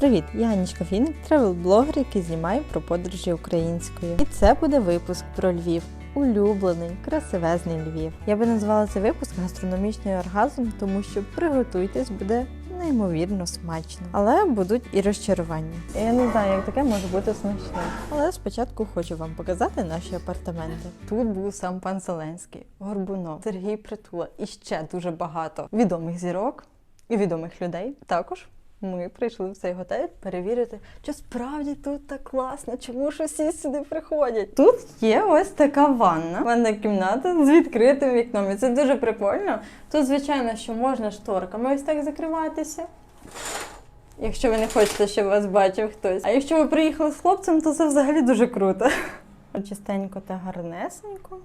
Привіт, я Анічка Фіник, тревел-блогер, який знімає про подорожі українською. І це буде випуск про Львів. Улюблений, красивезний Львів. Я би назвала цей випуск гастрономічний оргазм, тому що приготуйтесь, буде неймовірно смачно. Але будуть і розчарування. Я не знаю, як таке може бути смачним. Але спочатку хочу вам показати наші апартаменти. Тут був сам пан Зеленський, Горбунов, Сергій Притула і ще дуже багато відомих зірок і відомих людей. Також ми прийшли в цей готель перевірити, чи справді тут так класно, чому ж усі сюди приходять. Тут є ось така ванна, ванна кімната з відкритим вікном. І це дуже прикольно. Тут, звичайно, що можна шторками ось так закриватися. Якщо ви не хочете, щоб вас бачив хтось. А якщо ви приїхали з хлопцем, то це взагалі дуже круто. Чистенько та гарнесенько.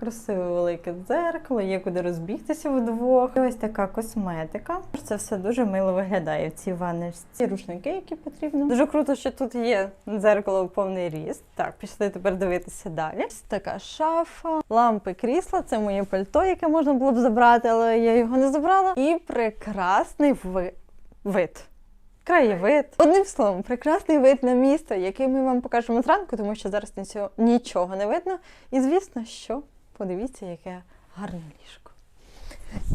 Красиве велике дзеркало, є куди розбігтися вдвох. І ось така косметика. Це все дуже мило виглядає в цій ванночці. Рушники, які потрібно. Дуже круто, що тут є дзеркало в повний ріст. Так, пішли тепер дивитися далі. Ось така шафа, лампи крісла. Це моє пальто, яке можна було б забрати, але я його не забрала. І прекрасний ви... вид. Краєвид. Одним словом, прекрасний вид на місто, який ми вам покажемо зранку, тому що зараз нічого, нічого не видно. І звісно, що подивіться, яке гарне ліжко.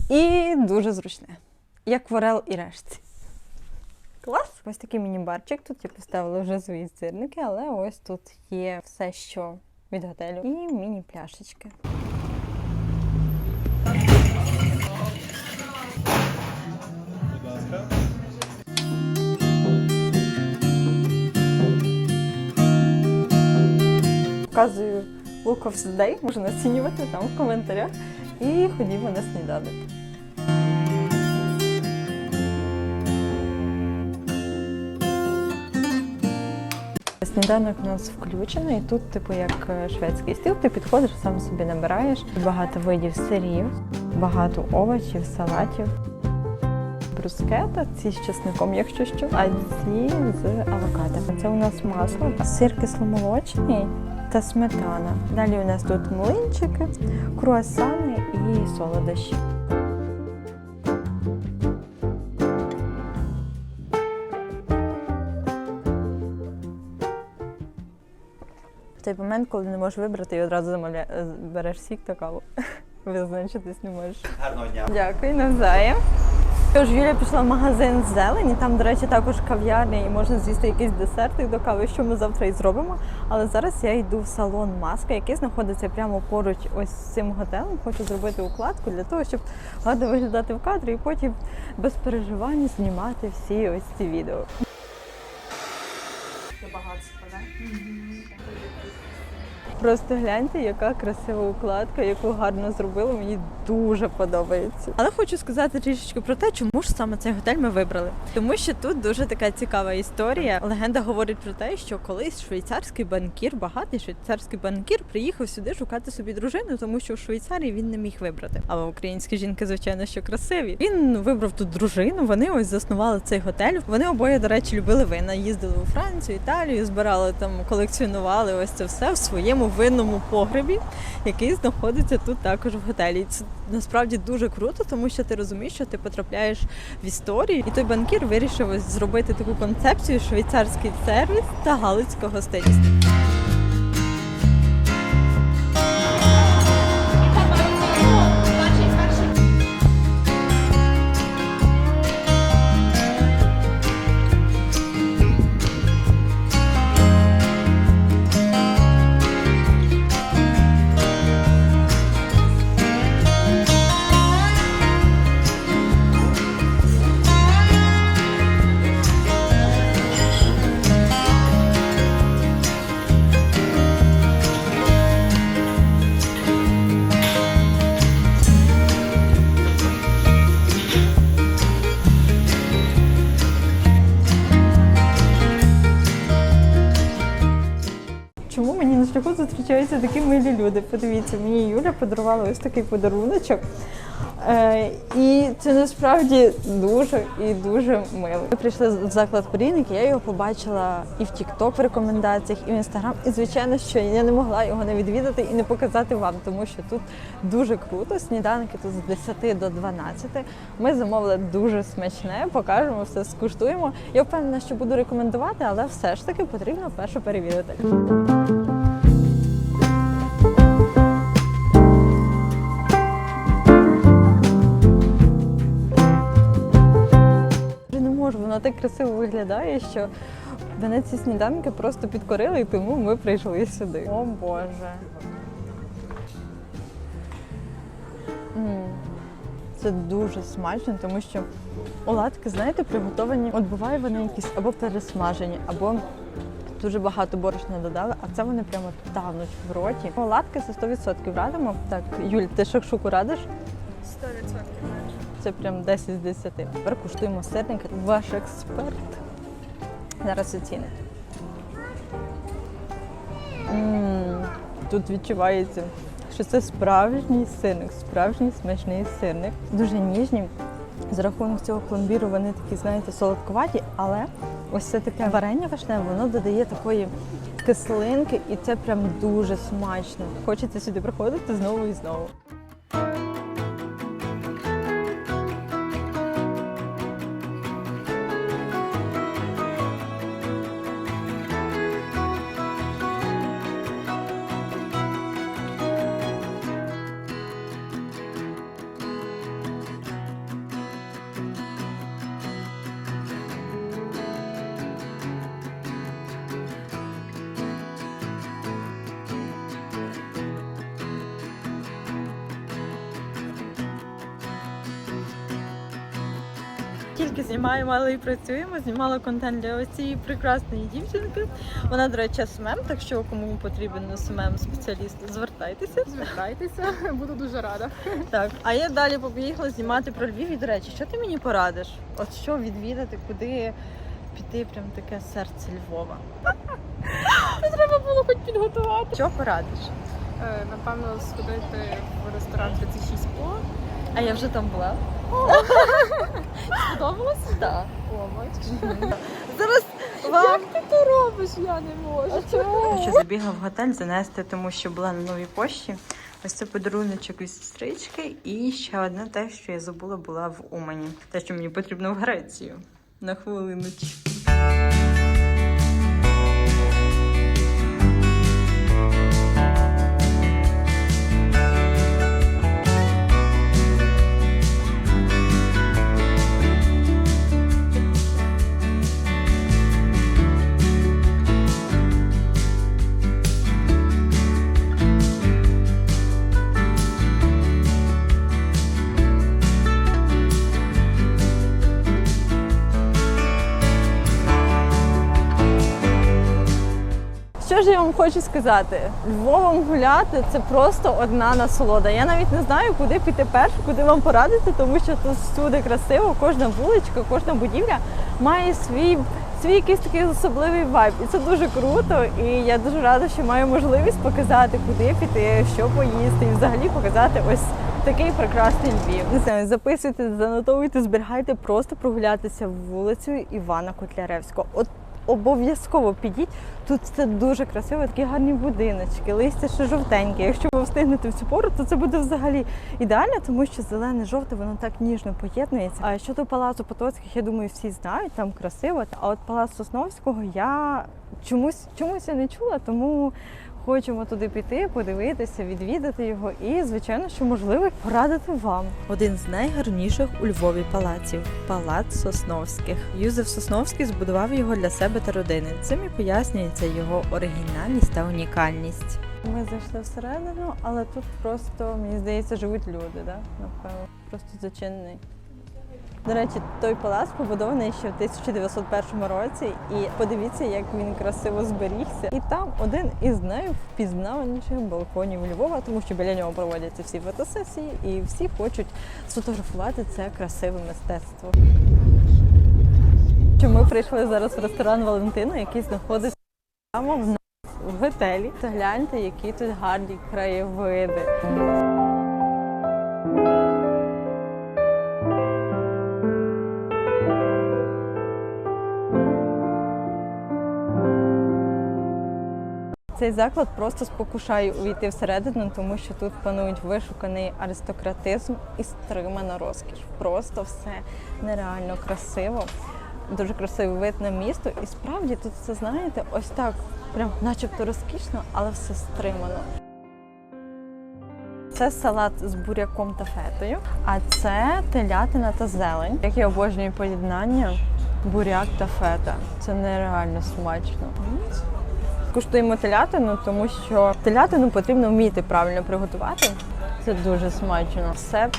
І дуже зручне, як в Орел і решті. Клас! Ось такий міні-барчик. Тут я поставила вже свої сирники, але ось тут є все, що від готелю. І міні-пляшечки. Вказую Look of the Day, можна оцінювати там в коментарях. І ходімо на сніданок. Сніданок у нас включений, і тут, типу, як е, шведський стіл, ти підходиш, сам собі набираєш. Багато видів сирів, багато овочів, салатів. Брускета, ці з чесником, якщо що, а ці з авокадо. Це у нас масло, сир кисломолочний та сметана. Далі у нас тут млинчики, круасани і солодощі. В той момент, коли не можеш вибрати і одразу замовля... е, береш сік та каву. Визначитись не можеш. Гарного дня. Дякую, навзаєм. Тож Юля пішла в магазин зелені. Там, до речі, також кав'ярня і можна з'їсти якийсь десерт до кави, що ми завтра і зробимо. Але зараз я йду в салон маска, який знаходиться прямо поруч ось з цим готелем. Хочу зробити укладку для того, щоб гарно виглядати в кадрі і потім без переживань знімати всі ось ці відео. Просто гляньте, яка красива укладка, яку гарно зробили. Мені дуже подобається. Але хочу сказати трішечки про те, чому ж саме цей готель ми вибрали. Тому що тут дуже така цікава історія. Легенда говорить про те, що колись швейцарський банкір, багатий швейцарський банкір, приїхав сюди шукати собі дружину, тому що в Швейцарії він не міг вибрати. Але українські жінки, звичайно, що красиві. Він вибрав тут дружину. Вони ось заснували цей готель. Вони обоє, до речі, любили вина. Їздили у Францію, Італію, збирали там, колекціонували ось це все в своєму винному погребі, який знаходиться тут також в готелі. І Це насправді дуже круто, тому що ти розумієш, що ти потрапляєш в історію. І той банкір вирішив зробити таку концепцію швейцарський сервіс та галицька гостинність. Милі люди? Подивіться, мені Юля подарувала ось такий подаруночок. Е, і це насправді дуже і дуже мило. Ми прийшли в заклад Порійник, я його побачила і в TikTok в рекомендаціях, і в Instagram. І звичайно, що я не могла його не відвідати і не показати вам, тому що тут дуже круто. Сніданки тут з 10 до 12. Ми замовили дуже смачне, покажемо все, скуштуємо. Я впевнена, що буду рекомендувати, але все ж таки потрібно перше перевірити. Воно так красиво виглядає, що мене ці сніданки просто підкорили, і тому ми прийшли сюди. О Боже. Це дуже смачно, тому що оладки, знаєте, приготовані. От буває вони якісь або пересмажені, або дуже багато борошна додали, а це вони прямо тануть в роті. Оладки це 100% радимо. Так, Юль, ти шакшуку радиш? 100% майже. Це прям 10 з 10. Тепер куштуємо сирники. Ваш експерт зараз оцінить. Тут відчувається, що це справжній сирник, справжній смачний сирник. Дуже ніжні. За рахунок цього пломбіру вони такі, знаєте, солодкуваті, але ось це таке варення вишневе, воно додає такої кислинки, і це прям дуже смачно. Хочеться сюди приходити знову і знову. Тільки знімаємо, але і працюємо. Знімала контент для ось цієї прекрасної дівчинки. Вона, до речі, СММ, так що кому потрібен СММ спеціаліст, звертайтеся. Звертайтеся, буду дуже рада. Так, а я далі поїхала знімати про Львів. І, до речі, що ти мені порадиш? От що відвідати, куди піти, прям таке серце Львова. Треба було хоч підготувати. Що порадиш? Е, Напевно, сходити в ресторан 36 по. А я вже там була. Сподобалось? Так. Зараз вам Як ти то робиш? Я не можу. Я ще забігла в готель занести, тому що була на новій пошті. Ось це подаруночок від сестрички. І ще одне те, що я забула, була в Умані. Те, що мені потрібно в Грецію. На хвилиночку. Ж я вам хочу сказати? Львовом гуляти це просто одна насолода. Я навіть не знаю, куди піти перше, куди вам порадити, тому що тут всюди красиво, кожна вуличка, кожна будівля має свій, свій якийсь такий особливий вайб. І це дуже круто. І я дуже рада, що маю можливість показати, куди піти, що поїсти, і взагалі показати ось. Такий прекрасний Львів. Не знаю, записуйте, занотовуйте, зберігайте, просто прогулятися вулицею Івана Котляревського. От обов'язково підіть. Тут це дуже красиво, такі гарні будиночки, листя ще жовтеньке. Якщо ви встигнете в цю пору, то це буде взагалі ідеально, тому що зелене жовте воно так ніжно поєднується. А щодо палацу Потоцьких, я думаю, всі знають, там красиво. А от палац Сосновського я чомусь чомусь я не чула, тому. Хочемо туди піти, подивитися, відвідати його і, звичайно, що можливо порадити вам. Один з найгарніших у Львові палаців палац Сосновських. Юзеф Сосновський збудував його для себе та родини. Цим і пояснюється його оригінальність та унікальність. Ми зайшли всередину, але тут просто мені здається живуть люди, да? напевно, просто зачинений. До речі, той палац побудований ще в 1901 році, і подивіться, як він красиво зберігся. І там один із найвпізнаваніших балконів Львова, тому що біля нього проводяться всі фотосесії, і всі хочуть сфотографувати це красиве мистецтво. Що ми прийшли зараз в ресторан Валентина, який знаходиться прямо в нас в готелі. Та гляньте, які тут гарні краєвиди. Цей заклад просто спокушає увійти всередину, тому що тут панують вишуканий аристократизм і стримана розкіш. Просто все нереально красиво. Дуже красивий вид на місто. І справді тут все знаєте, ось так, прям начебто розкішно, але все стримано. Це салат з буряком та фетою, а це телятина та зелень. Як я обожнюю поєднання буряк та фета. Це нереально смачно. Куштуємо телятину, тому що телятину потрібно вміти правильно приготувати. Це дуже смачно. Все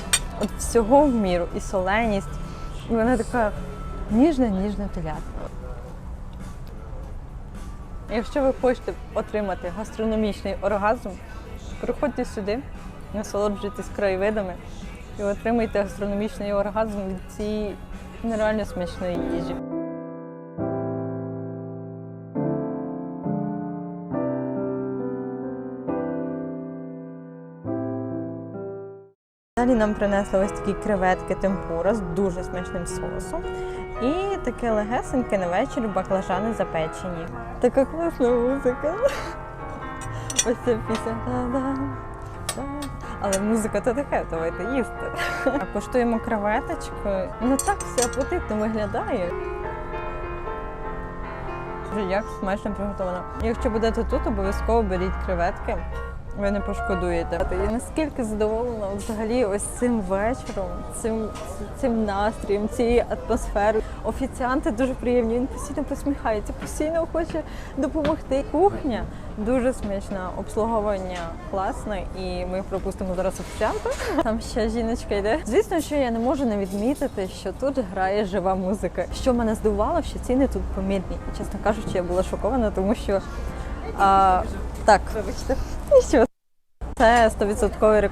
от всього в міру, і соленість, і вона така ніжна, ніжна телятина. Якщо ви хочете отримати гастрономічний оргазм, приходьте сюди, насолоджуйтесь краєвидами і отримайте гастрономічний оргазм від цієї нереально смачної їжі. Далі нам принесли ось такі креветки темпура з дуже смачним соусом. І таке легесеньке на вечір баклажани запечені. Така класна музика. Ось ця пісня. Але музика то таке, давайте їсти. А коштуємо креветочку. Ну так все апетитно виглядає. Як смачно приготовано. Якщо будете тут, обов'язково беріть креветки. Ви не пошкодуєте. Я наскільки задоволена взагалі ось цим вечором, цим, цим настроєм, цією атмосферою. Офіціанти дуже приємні, він постійно посміхається, постійно хоче допомогти. Кухня дуже смачна, обслуговування класне, і ми пропустимо зараз офіціанта. Там ще жіночка йде. Звісно, що я не можу не відмітити, що тут грає жива музика. Що мене здивувало, що ціни тут помірні. І чесно кажучи, я була шокована, тому що а, так, вибачте, що це 100%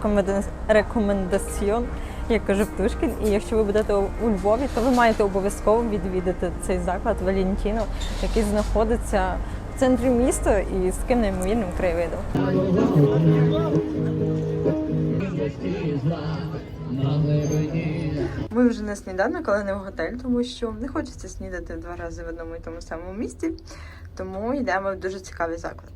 рекомендаціон, як каже Птушкін. І якщо ви будете у Львові, то ви маєте обов'язково відвідати цей заклад Валентіно, який знаходиться в центрі міста і з таким неймовірним краєвидом. Ми вже на сніданок, але не в готель, тому що не хочеться снідати два рази в одному і тому самому місці. Тому йдемо в дуже цікавий заклад.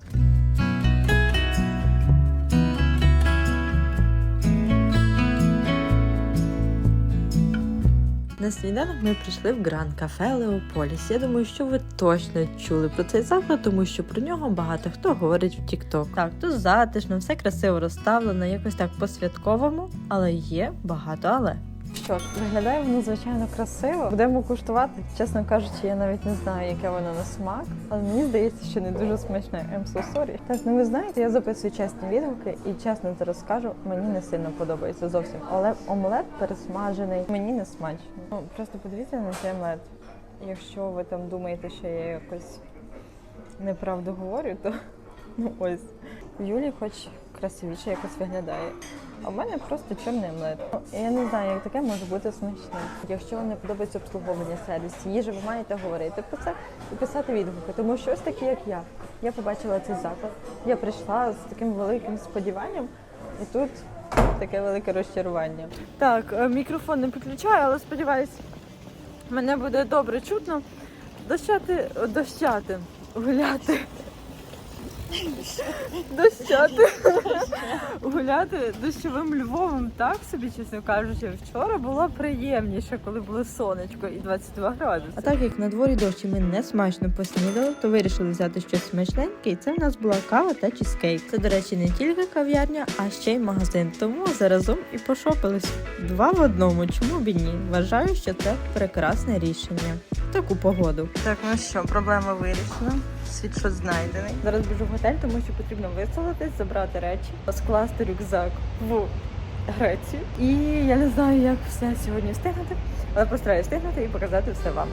На сніданок ми прийшли в Гранд Кафе Леополіс. Я думаю, що ви точно чули про цей заклад, тому що про нього багато хто говорить в TikTok. Так, тут затишно, все красиво розставлено, якось так по-святковому, але є багато але. Що виглядає воно звичайно красиво. Будемо куштувати. Чесно кажучи, я навіть не знаю, яке воно на смак, але мені здається, що не дуже смачне. I'm so sorry. Так, ну ви знаєте, я записую чесні відгуки і чесно зараз скажу, мені не сильно подобається зовсім. Але омлет пересмажений мені не смачно. Ну просто подивіться на цей омлет. Якщо ви там думаєте, що я якось неправду говорю, то ну ось Юлі, хоч красивіше якось виглядає. А в мене просто чорний омлет. Ну, Я не знаю, як таке може бути смачним. Якщо вам не подобається обслуговування сервіс, їжа, ви маєте говорити про це і писати відгуки. Тому що ось такі, як я. Я побачила цей заклад. Я прийшла з таким великим сподіванням, і тут таке велике розчарування. Так, е, мікрофон не підключаю, але сподіваюся, мене буде добре чутно. Дощати, дощати, гуляти. Дощати. Гуляти дощовим Львовом, так собі, чесно кажучи, вчора було приємніше, коли було сонечко і 22 градуси. А так як на дворі дощ ми не смачно поснідали, то вирішили взяти щось смачненьке, і це в нас була кава та чізкейк. Це, до речі, не тільки кав'ярня, а ще й магазин. Тому заразом і пошопились. Два в одному. Чому б і ні? Вважаю, що це прекрасне рішення. Таку погоду. Так, ну що, проблема вирішена. Світшот знайдений. Зараз біжу в готель, тому що потрібно виселитись, забрати речі, скласти рюкзак в Грецію. І я не знаю, як все сьогодні встигнути, але постараюсь встигнути і показати все вам.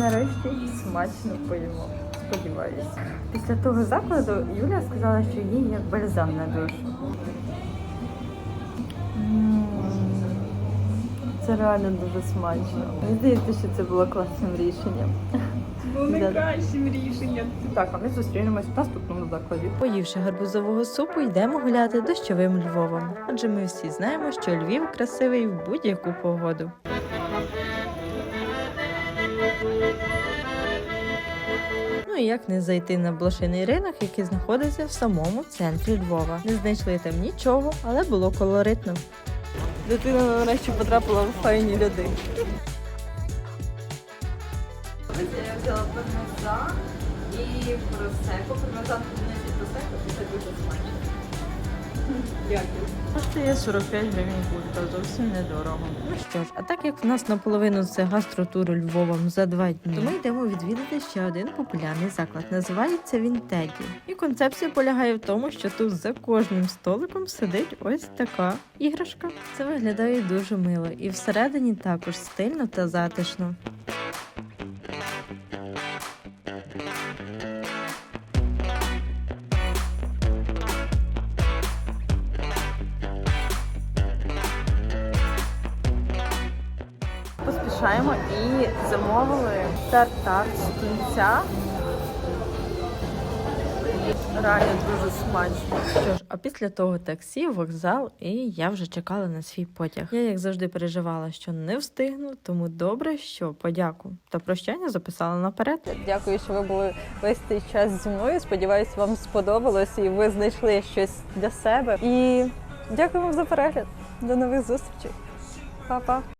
Нарешті смачно поїмо. Сподіваюся. Після того закладу Юля сказала, що їй як бальзам на душу. Це реально дуже смачно. Мені здається, що це було класним рішенням. Було найкращим рішенням. Так, а ми зустрінемось в наступному закладі. Поївши гарбузового супу, йдемо гуляти дощовим Львовом. Адже ми всі знаємо, що Львів красивий в будь-яку погоду. Як не зайти на блошиний ринок, який знаходиться в самому центрі Львова. Не знайшли там нічого, але було колоритно. Дитина нарешті потрапила в файні люди. Я взяла пармезан і просеко. Пармезан не просеко, це дуже смачно. Дякую. Коштує 45 гривень кулька, зовсім недорого. Ну що ж, а так як в нас наполовину це гастротур Львовом за два дні, то ми йдемо відвідати ще один популярний заклад. Називається він Теді. І концепція полягає в тому, що тут за кожним столиком сидить ось така іграшка. Це виглядає дуже мило, і всередині також стильно та затишно. Поспішаємо і замовили тартар з кінця. Реально дуже смачно. Що ж, а після того таксі, вокзал, і я вже чекала на свій потяг. Я, як завжди, переживала, що не встигну, тому добре, що подяку та прощання записала наперед. Дякую, що ви були весь цей час зі мною. Сподіваюсь, вам сподобалось і ви знайшли щось для себе. І дякую вам за перегляд. До нових зустрічей. Па-па!